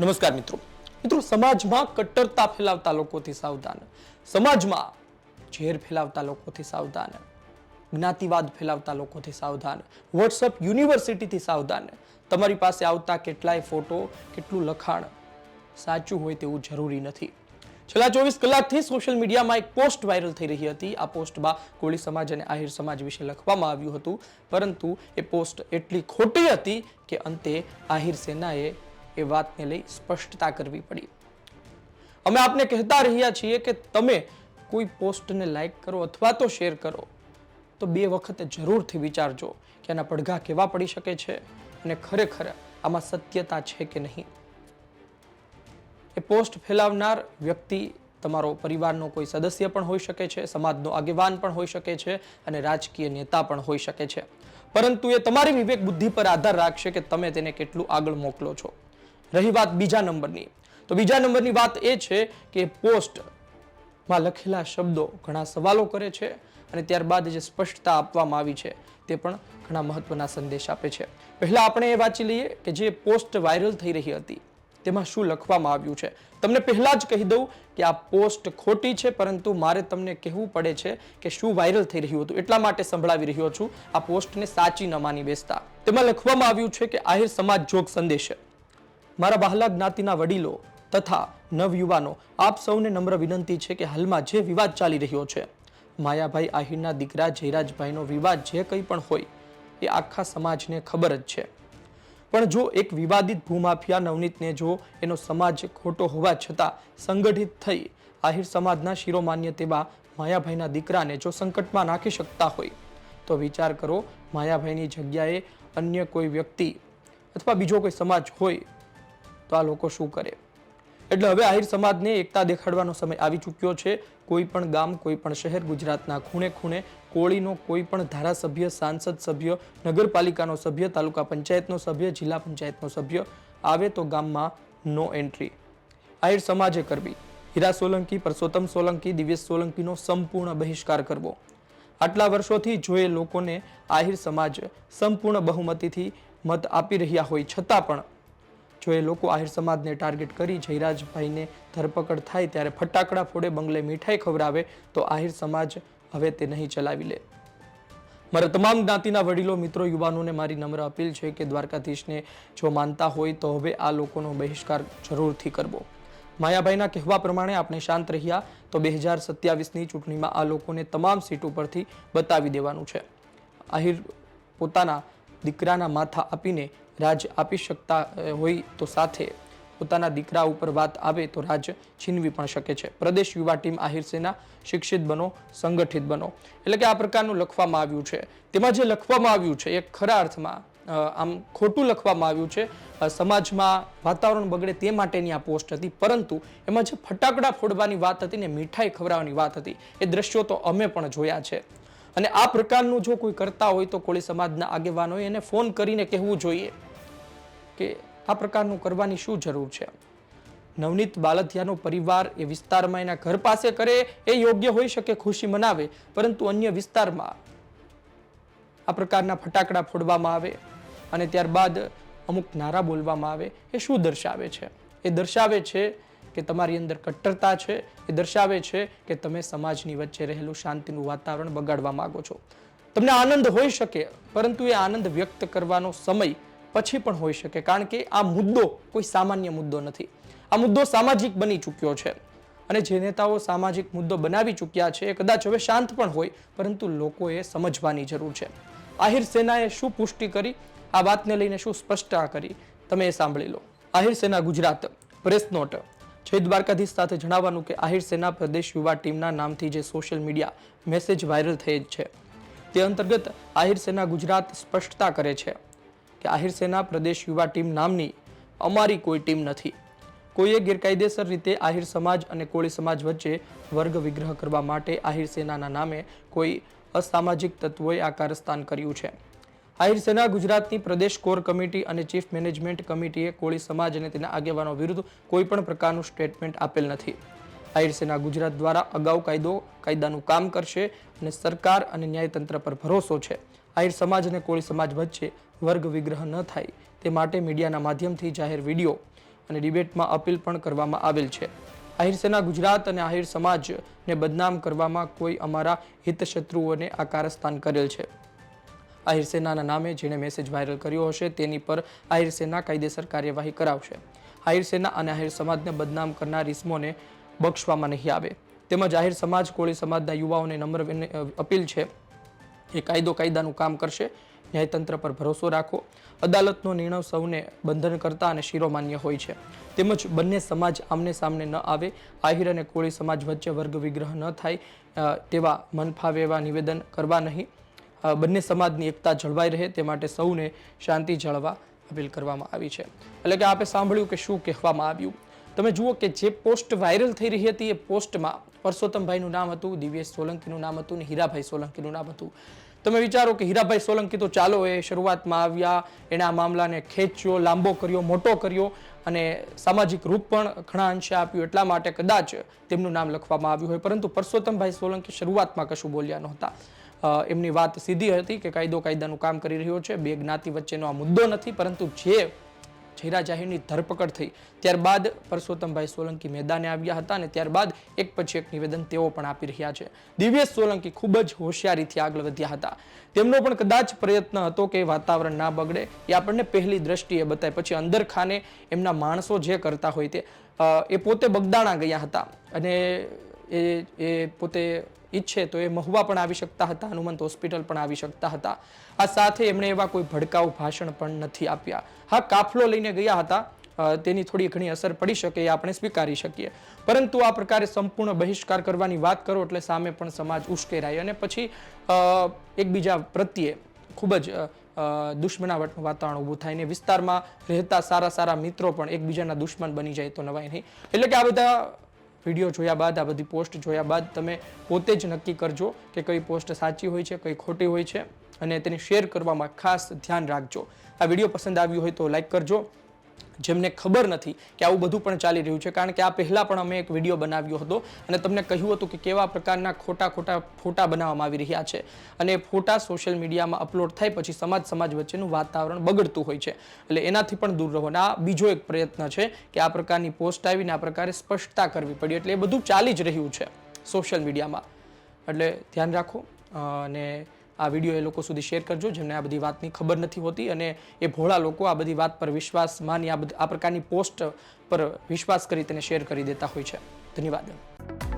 નમસ્કાર મિત્રો. મિત્રો, સમાજમાં કટ્ટરતા ફેલાવતા લોકોથી સાવધાન. સમાજમાં ઝેર ફેલાવતા લોકોથી સાવધાન. જ્ઞાતિવાદ ફેલાવતા લોકોથી સાવધાન. વોટ્સઅપ યુનિવર્સિટીથી સાવધાન. તમારી પાસે આવતા કેટલાય ફોટો, કેટલું લખાણ સાચું હોય તેવું જરૂરી નથી. છેલ્લા ચોવીસ કલાકથી સોશિયલ મીડિયામાં એક પોસ્ટ વાયરલ થઈ રહી હતી. આ પોસ્ટમાં કોળી સમાજ અને આહિર સમાજ વિશે લખવામાં આવ્યું હતું. પરંતુ એ પોસ્ટ એટલી ખોટી હતી કે અંતે આહિર સેનાએ એ વાતને લઈ સ્પષ્ટતા કરવી પડી. અમે આપને કહેતા રહ્યા છીએ કે તમે કોઈ પોસ્ટને લાઈક કરો અથવા તો શેર કરો, તો બે વખત જરૂરથી વિચારજો કે આના પડઘા કેવા પડી શકે છે અને ખરેખર આમાં સત્યતા છે કે નહીં. એ પોસ્ટ ફેલાવનાર વ્યક્તિ તમારો પરિવારનો કોઈ સદસ્ય પણ હોઈ શકે છે, સમાજનો આગેવાન પણ હોઈ શકે છે અને રાજકીય નેતા પણ હોઈ શકે છે. પરંતુ એ તમારી વિવેક બુદ્ધિ પર આધાર રાખશે કે તમે તેને કેટલું આગળ મોકલો છો. રહી વાત બીજા નંબરની. તો બીજા નંબરની વાત એ છે કે પોસ્ટમાં લખેલા શબ્દો ઘણા સવાલો કરે છે અને ત્યારબાદ જે સ્પષ્ટતા આપવામાં આવી છે તે પણ ઘણા મહત્વના સંદેશ આપે છે. પહેલા આપણે એ વાંચી લઈએ કે જે પોસ્ટ વાયરલ થઈ રહી હતી, તેમાં શું લખવામાં આવ્યું છે? તમને પહેલા જ કહી દઉં કે આ પોસ્ટ ખોટી છે, પરંતુ મારે તમને કહેવું પડે છે કે શું વાયરલ થઈ રહ્યું હતું. એટલા માટે સંભળાવી રહ્યો છું, આ પોસ્ટને સાચી ન માની બેસતા. તેમાં લખવામાં આવ્યું છે કે આહિર સમાજ જોગ સંદેશ મારા બહાલા જ્ઞાતિના વડીલો તથા નવયુવાનો, આપ સૌને નમ્ર વિનંતી છે કે હાલમાં જે વિવાદ ચાલી રહ્યો છે, માયાભાઈ આહિરના દીકરા જયરાજભાઈનો વિવાદ જે કંઈ પણ હોય, એ આખા સમાજને ખબર જ છે. પણ જો એક વિવાદિત ભૂમાફિયા નવનીતને જો એનો સમાજ ખોટો હોવા છતાં સંગઠિત થઈ આહિર સમાજના શિરોમાન્ય તેવા માયાભાઈના દીકરાને જો સંકટમાં નાખી શકતા હોય, તો વિચાર કરો માયાભાઈની જગ્યાએ અન્ય કોઈ વ્યક્તિ અથવા બીજો કોઈ સમાજ હોય તો આ લોકો શું કરે? એટલે હવે આહિર સમાજને એકતા દેખાડવાનો સમય આવી ચૂક્યો છે. કોઈ પણ ગામ, કોઈ પણ શહેર, ગુજરાતના ખૂણે ખૂણે કોળીનો કોઈ પણ ધારાસભ્ય, સાંસદ સભ્ય, નગરપાલિકાનો સભ્ય, તાલુકા પંચાયતનો સભ્ય, જિલ્લા પંચાયતનો સભ્ય આવે તો ગામમાં નો એન્ટ્રી. આહિર સમાજે કરવી. હીરા સોલંકી, પરસોત્તમ સોલંકી, દિવ્યેશ સોલંકીનો સંપૂર્ણ બહિષ્કાર કરવો. આટલા વર્ષોથી જો એ લોકોને આહિર સમાજ સંપૂર્ણ બહુમતીથી મત આપી રહ્યા હોય, છતાં પણ જો એ લોકો આહિર સમાજને ટાર્ગેટ કરી જયરાજભાઈને ધરપકડ થાય ત્યારે ફટાકડા ફોડે બંગલે મીઠાઈ ખવડાવે, તો આહિર સમાજ હવે તે નહીં ચલાવી લે. મારા તમામ જ્ઞાતિના વડીલો, મિત્રો, યુવાનોને મારી નમ્ર અપીલ છે કે દ્વારકાધીશને જો માનતા હોય તો હવે આ લોકોનો બહિષ્કાર જરૂરથી કરવો. માયાભાઈના કહેવા પ્રમાણે આપણે શાંત રહ્યા તો બે હજાર સત્યાવીસની ચૂંટણીમાં આ લોકોને તમામ સીટ ઉપરથી બતાવી દેવાનું છે. આહિર પોતાના દીકરાના માથા આપીને રાજ આપી શકતા હોય તો સાથે પોતાના દીકરા ઉપર વાત આવે તો રાજ છીનવી પણ શકે છે. પ્રદેશ યુવા ટીમ આહિર સેના શિક્ષિત બનો, સંગઠિત બનો. એટલે કે આ પ્રકારનું લખવામાં આવ્યું છે. તેમાં જે લખવામાં આવ્યું છે એ ખરા અર્થમાં આમ ખોટું લખવામાં આવ્યું છે સમાજમાં વાતાવરણ બગડે તે માટેની આ પોસ્ટ હતી. પરંતુ એમાં જે ફટાકડા ફોડવાની વાત હતી ને મીઠાઈ ખવડાવવાની વાત હતી, એ દ્રશ્યો તો અમે પણ જોયા છે. અને આ પ્રકારનું જો કોઈ કરતા હોય તો કોળી સમાજના આગેવાનોએ એને ફોન કરીને કહેવું જોઈએ. કે આ પ્રકારનું કરવાની શું જરૂર છે? નવનીત બાલધિયાનો પરિવાર એ વિસ્તારમાં એના ઘર પાસે કરે એ યોગ્ય હોઈ શકે, ખુશી મનાવે, પરંતુ અન્ય વિસ્તારમાં આ પ્રકારના ફટાકડા ફોડવામાં આવે અને ત્યારબાદ અમુક નારા બોલવામાં આવે, એ શું દર્શાવે છે? એ દર્શાવે છે કે તમારી અંદર કટ્ટરતા છે, એ દર્શાવે છે કે તમે સમાજની વચ્ચે રહેલું શાંતિનું વાતાવરણ બગાડવા માંગો છો. તમને આનંદ હોઈ શકે, પરંતુ એ આનંદ વ્યક્ત કરવાનો સમય પછી પણ હોઈ શકે, કારણ કે આ મુદ્દો કોઈ સામાન્ય મુદ્દો નથી. આ મુદ્દો સામાજિક બની ચૂક્યો છે અને જે નેતાઓ સામાજિક મુદ્દો બનાવી ચૂક્યા છે એ કદાચ હવે શાંત પણ હોય, પરંતુ લોકોએ સમજવાની જરૂર છે. આહિર સેનાએ શું પુષ્ટિ કરી? આ વાતને લઈને શું સ્પષ્ટતા કરી? તમે એ સાંભળી લો. આહિર સેના ગુજરાત, પ્રેસ નોટ. જય દ્વારકાધીશ સાથે જણાવવાનું કે આહિર સેના પ્રદેશ યુવા ટીમના નામથી જે સોશિયલ મીડિયા મેસેજ વાયરલ જ છે, તે અંતર્ગત આહિર સેના ગુજરાત સ્પષ્ટતા કરે છે. કે આહિર સેના પ્રદેશ યુવા ટીમ નામની અમારી કોઈ ટીમ નથી. કોઈએ ગેરકાયદેસર રીતે આહિર સમાજ અને કોળી સમાજ વચ્ચે વર્ગ વિગ્રહ કરવા માટે આહિર સેનાના નામે કોઈ અસામાજિક તત્વોએ આ કારસ્તાન કર્યું છે. આહિર સેના ગુજરાતની પ્રદેશ કોર કમિટી અને ચીફ મેનેજમેન્ટ કમિટીએ કોળી સમાજ અને તેના આગેવાનો વિરુદ્ધ કોઈ પણ પ્રકારનું સ્ટેટમેન્ટ આપેલ નથી. આહિર સેના ગુજરાત દ્વારા અગાઉ કાયદો, કાયદાનું કામ કરશે અને સરકાર અને ન્યાયતંત્ર પર ભરોસો છે. આહિર સમાજ અને કોળી સમાજ વચ્ચે વર્ગ વિગ્રહ ન થાય તે માટે મીડિયાના માધ્યમથી જાહેર વીડિયો અને ડિબેટમાં અપીલ પણ કરવામાં આવેલ છે. આહિર સેના ગુજરાત અને આહિર સમાજને બદનામ કરવામાં કોઈ અમારા હિતશત્રુઓને આ કારસ્તાન કરેલ છે. આહિર સેનાના નામે જેણે મેસેજ વાયરલ કર્યો હશે તેની પર આહિર સેના કાયદેસર કાર્યવાહી કરાવશે. આહિર સેના અને આહિર સમાજને બદનામ કરનાર ઇસમોને બક્ષવામાં નહીં આવે. તેમજ આહિર સમાજ, કોળી સમાજના યુવાઓને નમ્ર અપીલ છે એ કાયદો કાયદાનું કામ કરશે. ન્યાયતંત્ર પર ભરોસો રાખો. અદાલતનો નિર્ણય સૌને બંધનકર્તા અને શિરોમાન્ય હોય છે. તેમજ બંને સમાજ આમને સામને ન આવે. આહિર અને કોળી સમાજ વચ્ચે વર્ગ વિગ્રહ ન થાય તેવા મન ફાવે એવા નિવેદન કરવા નહીં. બંને સમાજની એકતા જળવાઈ રહે તે માટે સૌને શાંતિ જાળવા અપીલ કરવામાં આવી છે. એટલે કે આપે સાંભળ્યું કે શું કહેવામાં આવ્યું? તમે જુઓ કે જે પોસ્ટ વાયરલ થઈ રહી હતી એ પોસ્ટમાં પરસોત્તમભાઈનું નામ હતું, દિવ્યેશ સોલંકીનું નામ હતું ને હીરાભાઈ સોલંકીનું નામ હતું. તમે વિચારો કે હીરાભાઈ સોલંકી તો ચાલો એ શરૂઆતમાં આવ્યા એણે આ મામલાને ખેંચ્યો, લાંબો કર્યો, મોટો કર્યો અને સામાજિક રૂપ પણ ઘણા અંશે આપ્યું. એટલા માટે કદાચ તેમનું નામ લખવામાં આવ્યું હોય. પરંતુ પરસોત્તમભાઈ સોલંકી શરૂઆતમાં કશું બોલ્યા નહોતા. એમની વાત સીધી હતી કે કાયદો કાયદાનું કામ કરી રહ્યો છે. બે જ્ઞાતિ વચ્ચેનો આ મુદ્દો નથી, પરંતુ જે જયરા જાહેરની ધરપકડ થઈ. ત્યારબાદ પરસોત્તમભાઈ સોલંકી મેદાને આવ્યા હતા અને ત્યારબાદ એક પછી એક નિવેદન તેઓ પણ આપી રહ્યા છે. દિવ્યેશ સોલંકી ખૂબ જ હોશિયારીથી આગળ વધ્યા હતા. તેમનો પણ કદાચ પ્રયત્ન હતો કે વાતાવરણ ના બગડે. એ આપણને પહેલી દ્રષ્ટિએ બતાય. પછી અંદર ખાને એમના માણસો જે કરતા હોય તે એ પોતે બગદાણા ગયા હતા. અને એ એ પોતે ઈચ્છે તો એ મહુવા પણ આવી શકતા હતા, હનુમંત હોસ્પિટલ પણ આવી શકતા હતા. આ સાથે એમણે એવા કોઈ ભડકાઉ ભાષણ પણ નથી આપ્યા. હા, કાફલો લઈને ગયા હતા તેની થોડી ઘણી અસર પડી શકે એ આપણે સ્વીકારી શકીએ. પરંતુ આ પ્રકારે સંપૂર્ણ બહિષ્કાર કરવાની વાત કરો એટલે સામે પણ સમાજ ઉશ્કેરાય અને પછી એકબીજા પ્રત્યે ખૂબ જ દુશ્મનાવટનું વાતાવરણ ઊભું થાય ને વિસ્તારમાં રહેતા સારા સારા મિત્રો પણ એકબીજાના દુશ્મન બની જાય તો નવાય નહીં. એટલે કે આ બધા વીડિયો જોયા બાદ, આ બધી પોસ્ટ જોયા બાદ તમે પોતે જ નક્કી કરજો કે કઈ પોસ્ટ સાચી હોય છે, કઈ ખોટી હોય છે અને તેને શેર કરવામાં ખાસ ધ્યાન રાખજો. આ વીડિયો પસંદ આવ્યો હોય તો લાઈક કરજો. જેમને ખબર નથી કે આવું બધું પણ ચાલી રહ્યું છે. કારણ કે આ પહેલાં પણ અમે એક વીડિયો બનાવ્યો હતો અને તમને કહ્યું હતું કે કેવા પ્રકારના ખોટા ખોટા ફોટા બનાવવામાં આવી રહ્યા છે. અને ફોટા સોશિયલ મીડિયામાં અપલોડ થાય પછી સમાજ સમાજ વચ્ચેનું વાતાવરણ બગડતું હોય છે. એટલે એનાથી પણ દૂર રહો. અને આ બીજો એક પ્રયત્ન છે કે આ પ્રકારની પોસ્ટ આવીને આ પ્રકારે સ્પષ્ટતા કરવી પડી. એટલે એ બધું ચાલી જ રહ્યું છે સોશિયલ મીડિયામાં. એટલે ધ્યાન રાખો. અને આ વીડિયો એ લોકો સુધી શેર કરજો, જેમને આ બધી વાતની ખબર નથી હોતી અને એ ભોળા લોકો આ બધી વાત પર વિશ્વાસ માની આ આ પ્રકારની પોસ્ટ પર વિશ્વાસ કરી તેને શેર કરી દેતા હોય છે. ધન્યવાદ.